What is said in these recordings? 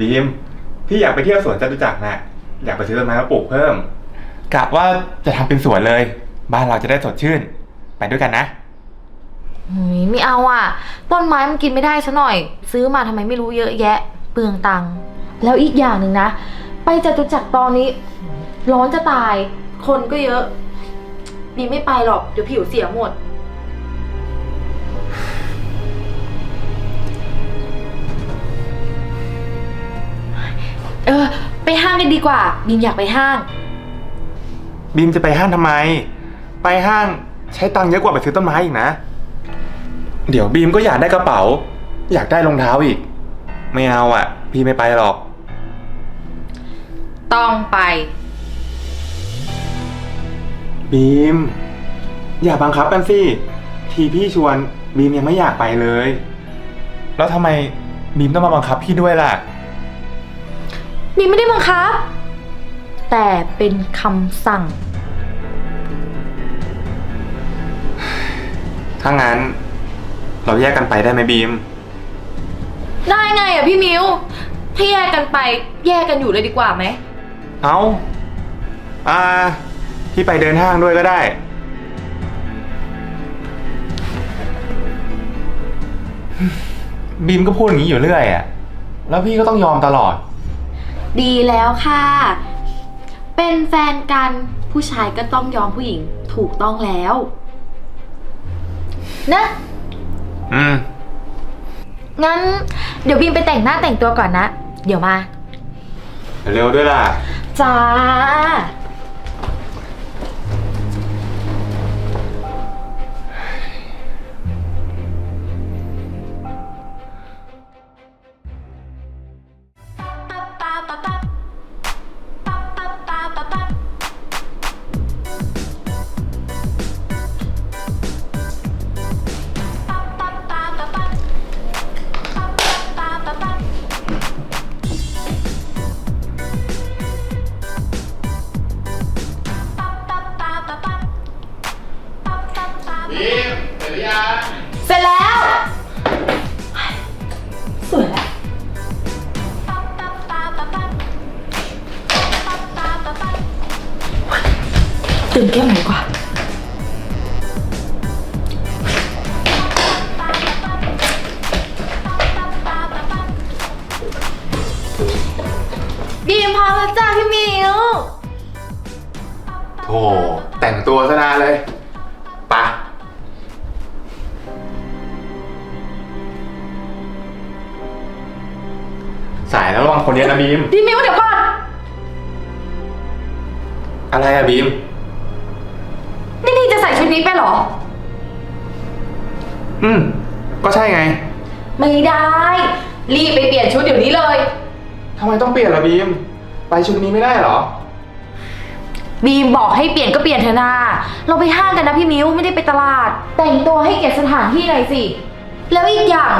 บีมพี่อยากไปเที่ยวสวนจตุจักรนะอยากไปซื้อต้นไม้มาปลูกเพิ่มกะว่าจะทำเป็นสวนเลย บ้านเราจะได้สดชื่น ไปด้วยกันนะหุยไม่เอาอะ ต้นไม้มันกินไม่ได้ซะหน่อย ซื้อมาทำไมไม่รู้เยอะแยะ เปลืองตังค์แล้วอีกอย่างหนึ่งนะ ไปจตุจักรตอนนี้ ร้อนจะตาย คนก็เยอะบีไม่ไปหรอก เดี๋ยวผิวเสียหมด เออ ไปห้างกันดีกว่า บีมอยากไปห้าง บีมจะไปห้างทำไม ไปห้างใช้ตังค์เยอะกว่าไปซื้อต้นไม้อีกนะ เดี๋ยวบีมก็อยากได้กระเป๋า อยากได้รองเท้าอีก ไม่เอาอะ พี่ไม่ไปหรอก ต้องไป บีม อย่าบังคับกันสิ ทีพี่ชวนบีมยังไม่อยากไปเลย แล้วทำไมบีมต้องมาบังคับพี่ด้วยล่ะ บีมไม่ได้บังคับ แต่เป็นคำสั่ง ถ้างั้น เราแยกกันไปได้ไหมบีม ได้ไงอะพี่มิวถ้าแยกกันไปแยกกันอยู่เลยดีกว่าไหม เอาอ่า พี่ไปเดินห้างด้วยก็ได้ บีมก็พูดอย่างนี้อยู่เรื่อยอะแล้วพี่ก็ต้องยอมตลอด ดีแล้วค่ะ เป็นแฟนกันผู้ชายก็ต้องยอมผู้หญิงถูกต้องแล้ว นะ อืม งั้น เดี๋ยวบีมไปแต่งหน้าแต่งตัวก่อนนะ เดี๋ยวมา เร็วด้วยล่ะ จ้า บีมพร้อมแล้วจ้าพี่มิวโธ่แต่งตัวซะนานเลยไปะสายแล้วระวังคนเยอะนะบีม พี่มิวเดี๋ยวก่อนอะไรอะบีม นี่นี่จะใส่ชุดนี้ไปเหรอ อืม ก็ใช่ไง ไม่ได้ รีบไปเปลี่ยนชุดเดี๋ยวนี้เลย ทำไมต้องเปลี่ยนล่ะบีม ไปชุดนี้ไม่ได้เหรอ บีมบอกให้เปลี่ยนก็เปลี่ยนเถอะนาเราไปห้างกันนะพี่มิวไม่ได้ไปตลาด แต่งตัวให้เกียรติสถานที่หน่อยสิ แล้วอีกอย่าง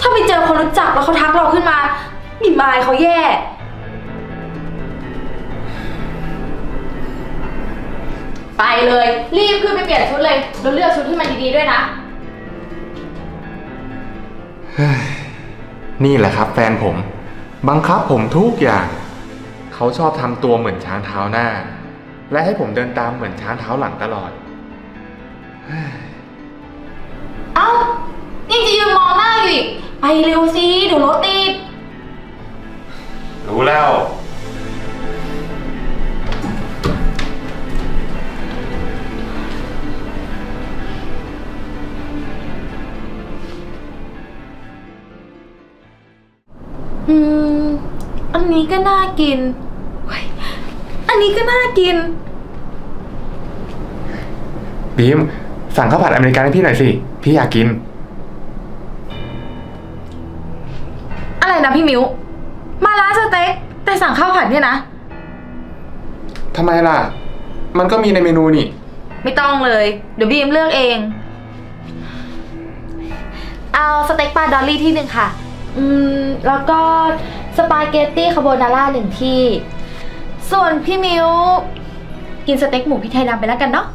ถ้าไปเจอคนรู้จักแล้วเขาทักเราขึ้นมาบีมอายเขาแย่ ไปเลย รีบขึ้นไปเปลี่ยนชุดเลยเราเลือกชุดที่มันดีๆด้วยนะ นี่แหละครับ แฟนผม บังคับผมทุกอย่าง เขาชอบทำตัวเหมือนช้างเท้าหน้า และให้ผมเดินตามเหมือนช้างเท้าหลังตลอด เอ้ายังจะยืนมองหน้าอยู่อีก ไปเร็วสิเดี๋ยวรถติด รู้แล้ว อืม อันนี้ก็น่ากินเฮ้ยอันนี้ก็น่ากิน บีม สั่งข้าวผัดอเมริกันให้พี่หน่อยสิ พี่อยากกิน อะไรนะพี่มิว มาร้านสเต็กแต่สั่งข้าวผัดเนี่ยนะ ทำไมล่ะ มันก็มีในเมนูนี่ ไม่ต้องเลย เดี๋ยวบีมเลือกเอง เอาสเต็กปลาดอลลี่ที่หนึ่งค่ะ อืม แล้วก็สปาเกตตี้คาโบนาร่าหนึ่งที่ ส่วนพี่มิวกินสเต็กหมูพริกไทยดำไปแล้วกันเนาะ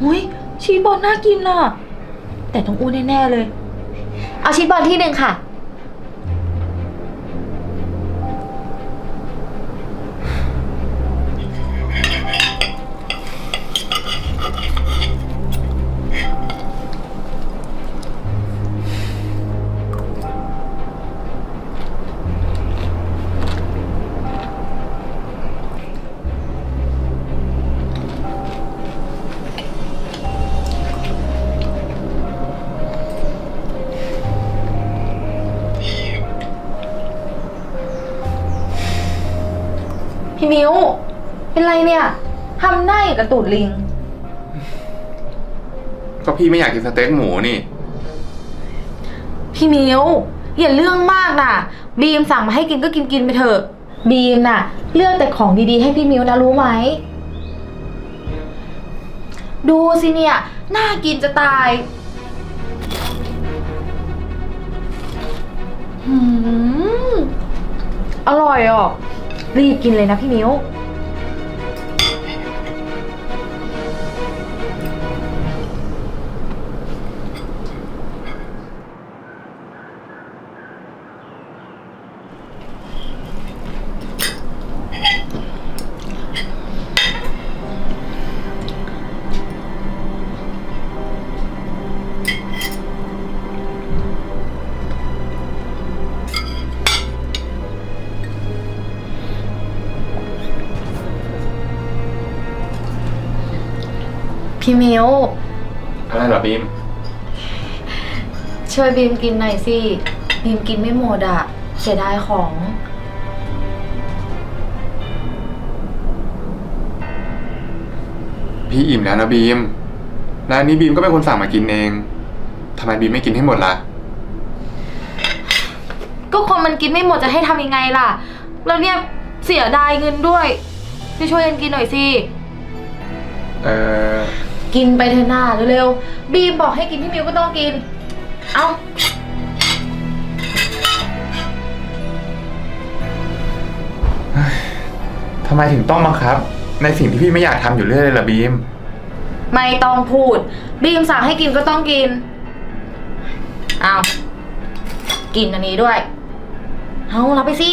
หุยชีสบอลน่ากินน่ะ แต่ต้องอ้วนแน่ๆเลย เอาชีสบอลที่หนึ่งค่ะ พี่มิวเป็นไรเนี่ยทำหน้าอย่างกระตูดลิง ก็พี่ไม่อยากกินสเต็กหมูนี่ พี่มิวอย่าเรื่องมากน่ะบีมสั่งมาให้กินก็กินกินไปเถอะ บีมน่ะ เลือกแต่ของดีๆให้พี่มิวนะรู้ไหม ดูสิเนี่ยน่ากินจะตายหืมอร่อยอะ รีบกินเลยนะพี่มิว พี่มิวอะไรเหรอบีม ช่วยบีมกินหน่อยสิบีมกินไม่หมดอะเสียดายของ พี่อิ่มแล้วนะบีมแล้วอันนี้บีมก็เป็นคนสั่งมากินเองทำไมบีมไม่กินให้หมดล่ะ ก็คนมันกินไม่หมดจะให้ทำยังไงล่ะ แล้วเนี่ยเสียดายเงินด้วย ช่วยช่วยกันกินหน่อยสิ เออ กินไปเถอะหน้าเร็วๆ บีมบอกให้กินพี่มิวก็ต้องกิน เอาทำไมถึงต้องบังคับ ในสิ่งที่พี่ไม่อยากทำอยู่เรื่อยเลยล่ะบีม ไม่ต้องพูด บีมสั่งให้กินก็ต้องกิน เอา กินอันนี้ด้วย เอารับไปสิ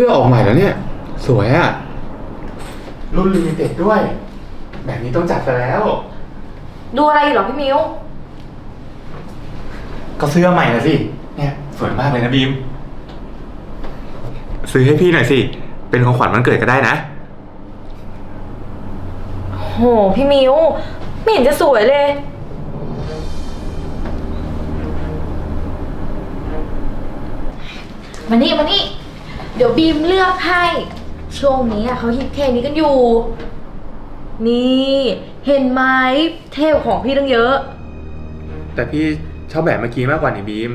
สื้อออกใหม่แล้วเนี่ย สวยอะรุ่นลิมิเต็ดด้วย แบบนี้ต้องจัดไปแล้ว ดูอะไรอยู่เหรอพี่มิว ก็เสื้อใหม่นะสิ เนี่ยสวยมากเลยนะบีม ซื้อให้พี่หน่อยสิ เป็นของขวัญวันเกิดก็ได้นะ โห พี่มิว ไม่เห็นจะสวยเลย มานี่มานี่ เดี๋ยวบีมเลือกให้ ช่วงนี้อะเขาฮิตเพลงนี้กันอยู่ นี่ เห็นไหมเทพของพี่ตั้งเยอะ แต่พี่ชอบแบบเมื่อกี้มากกว่านี่บีม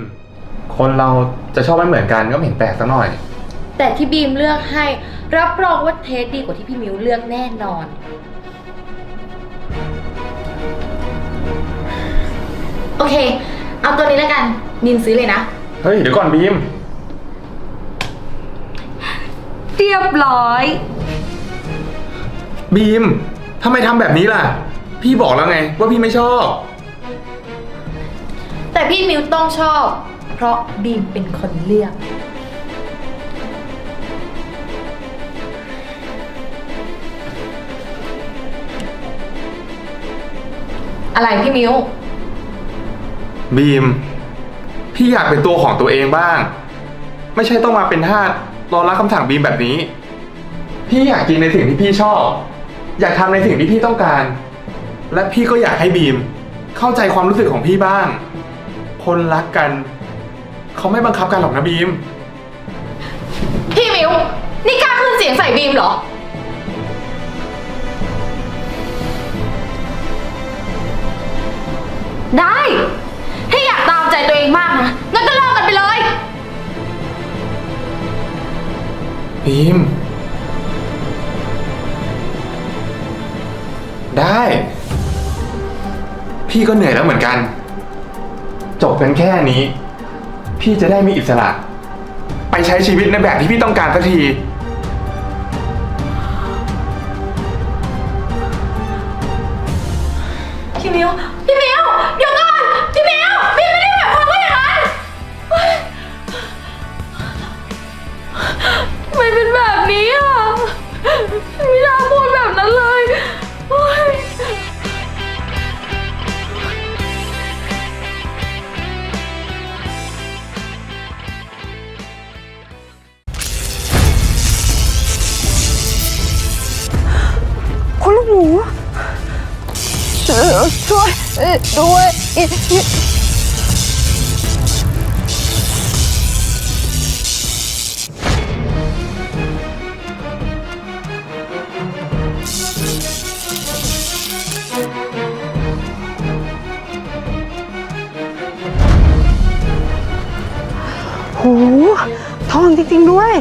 คนเราจะชอบไม่เหมือนกันก็ไม่เห็นแปลกสักหน่อย แต่ที่บีมเลือกให้ รับรองว่าเทสดีกว่าที่พี่มิวเลือกแน่นอน โอเค เอาตัวนี้แล้วกันบีมซื้อเลยนะ เฮ้ย เดี๋ยวก่อนบีม เรียบร้อย บีมทำไมทำแบบนี้ล่ะ พี่บอกแล้วไงว่าพี่ไม่ชอบ แต่พี่มิวต้องชอบ เพราะบีมเป็นคนเลือก อะไรพี่มิว บีม พี่อยากเป็นตัวของตัวเองบ้าง ไม่ใช่ต้องมาเป็นทาส รอรับคำสั่งบีมแบบนี้ พี่อยากกินในสิ่งที่พี่ชอบ อยากทำในสิ่งที่พี่ต้องการ และพี่ก็อยากให้บีม เข้าใจความรู้สึกของพี่บ้าง คนรักกัน เขาไม่บังคับกันหรอกนะบีม พี่มิว นี่กล้าขึ้นเสียงใส่บีมเหรอีมได้ พี่ก็เหนื่อยแล้วเหมือนกัน จบกันแค่นี้ พี่จะได้มีอิสระ ไปใช้ชีวิตในแบบที่พี่ต้องการสักที พี่มิว พี่มิว เดี๋ยวก่อน พี่มิว ไม่น่าพูดแบบนั้นเลยโอ๊ยคุณลูกหมูช่วยเอด้วย ริง ๆ ด้วย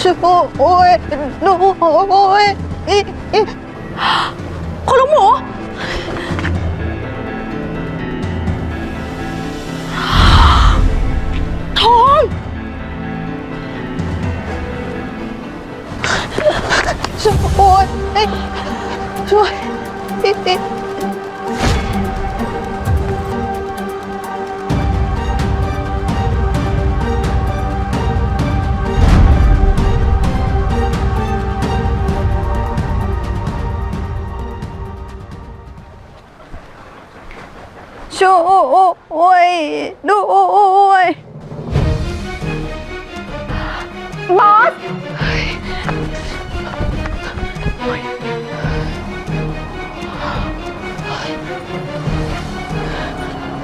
ช่วยโอ้ยดูโอ้ยอีอีคุณลุงหมู ช่วยช่วยอีอีช่วยด้วยบอส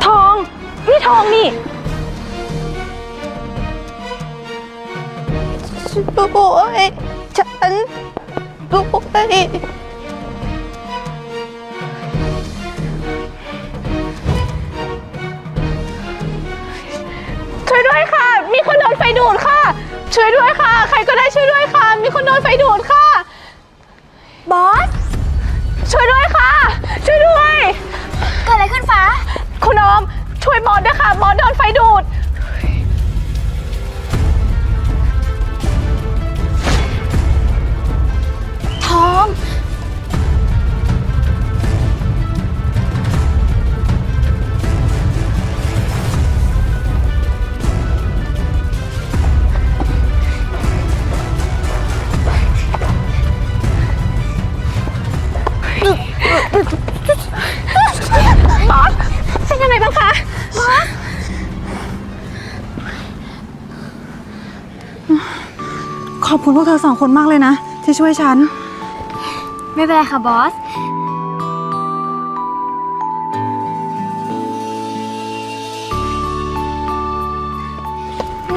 ทอง นี่ทองนี่ช่วยฉันด้วยช่วยด้วยค่ะ มีคนโดนไฟดูดค่ะ ช่วยด้วยค่ะ ใครก็ได้ช่วยด้วยค่ะ มีคนโดนไฟดูดค่ะ บอส ช่วยด้วยค่ะ ช่วยด้วย เกิดอะไรขึ้นฟ้า คุณออมช่วยบอสด้วยค่ะ บอสโดนไฟดูด คุณพวกเธอสองคนมากเลยนะ ที่ช่วยฉัน ไม่เป็นไรค่ะบอส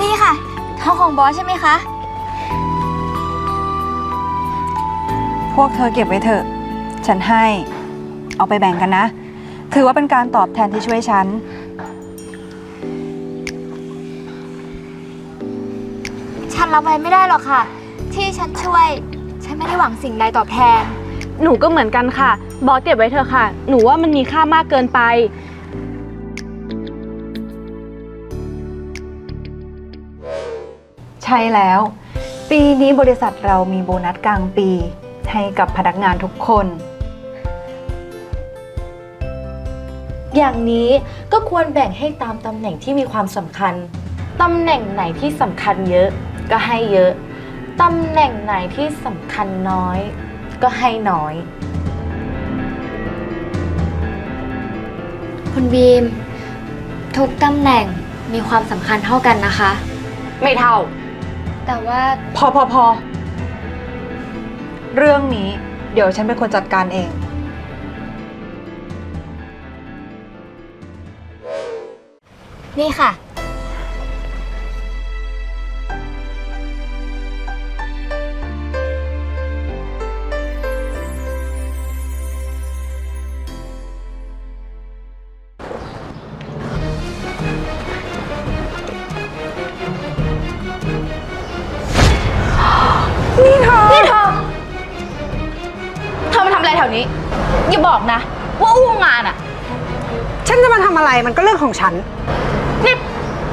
นี่ค่ะทองของบอสใช่ไหมคะ พวกเธอเก็บไว้เถอะ ฉันให้ เอาไปแบ่งกันนะ ถือว่าเป็นการตอบแทนที่ช่วยฉัน ฉันรับไว้ไม่ได้หรอกค่ะ ที่ฉันช่วย ฉันไม่ได้หวังสิ่งใดตอบแทน หนูก็เหมือนกันค่ะ บอสเก็บไว้เถอะค่ะ หนูว่ามันมีค่ามากเกินไป ใช่แล้ว ปีนี้บริษัทเรามีโบนัสกลางปี ให้กับพนักงานทุกคน อย่างนี้ก็ควรแบ่งให้ตามตำแหน่งที่มีความสำคัญ ตำแหน่งไหนที่สำคัญเยอะ ก็ให้เยอะตำแหน่งไหนที่สำคัญน้อย ก็ให้น้อย คุณบีม ทุกตำแหน่งมีความสำคัญเท่ากันนะคะ ไม่เท่า แต่ว่าพอพอพอเรื่องนี้เดี๋ยวฉันเป็นคนจัดการเอง นี่ค่ะ บอกนะ ว่าอู้งานอะฉันจะมาทำอะไรมันก็เรื่องของฉัน นี่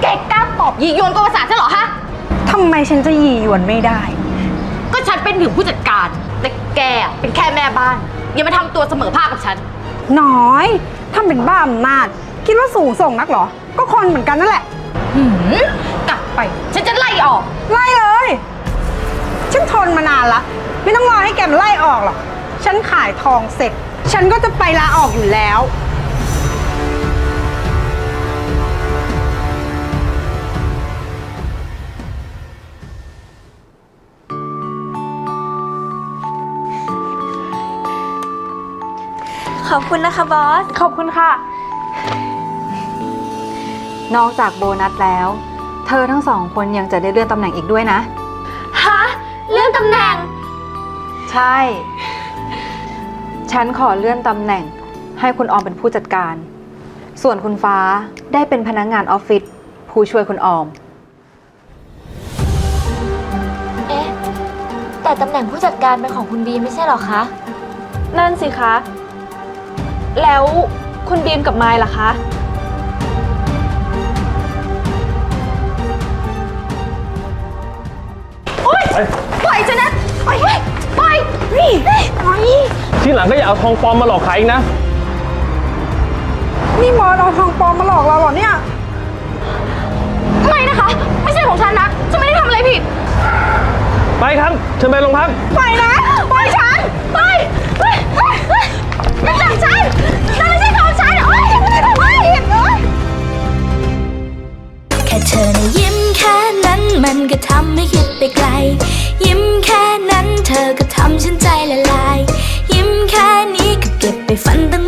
แกกล้าตอบยียวนกวนภาษาฉันเหรอฮะ ทำไมฉันจะหยีหยวนไม่ได้ ก็ฉันเป็นถึงผู้จัดการ แต่แกเป็นแค่แม่บ้าน อย่ามาทำตัวเสมอภาคกับฉัน น้อยทำเป็นบ้าอำนาจ คิดว่าสูงส่งนักเหรอ ก็คนเหมือนกันนั่นแหละ หืมกลับไป ฉันจะไล่ออก ไล่เลย ฉันทนมานานละ ไม่ต้องรอให้แกมาไล่ออกหรอก ฉันขายทองเสร็จ ฉันก็จะไปลาออกอยู่แล้ว ขอบคุณนะคะบอส ขอบคุณค่ะ นอกจากโบนัสแล้ว เธอทั้งสองคนยังจะได้เลื่อนตำแหน่งอีกด้วยนะ ฮะ เรื่องตำแหน่ง ใช่ ฉันขอเลื่อนตำแหน่ง ให้คุณออมเป็นผู้จัดการ ส่วนคุณฟ้าได้เป็นพนักงานออฟฟิศผู้ช่วยคุณออม เอ๊ะ แต่ตำแหน่งผู้จัดการเป็นของคุณบีมไม่ใช่เหรอคะ นั่นสิคะ แล้วคุณบีมกับไมล์ล่ะคะ โอ๊ยปล่อยฉันนะปล่อยปล่อยนี่ปล่อยที่ หลังก็อย่าเอาทองปลอมมาหลอกขายอีกนะ นี่มอสเอาทองปลอมมาหลอกเราเหรอเนี่ย ไม่นะคะ ไม่ใช่ของฉันนะ ฉันไม่ได้ทำอะไรผิด ไปครับเชิญไปโรงพักปล่อยนะปล่อยฉันปล่อยเฮ้ยเฮ้ยเฮ้ยมันจากฉันนั่นไม่ใช่ของฉันโอ๊ยไม่ได้ทำอะไรผิดโอ๊ย แค่เธอนะยิ้มแค่นั้นมันก็ทำให้คิดไปไกล ยิ้มแค่นั้นเธอก็ทำฉัน ยิ้มแค่นี้ก็เก็บไปฝันตั้ง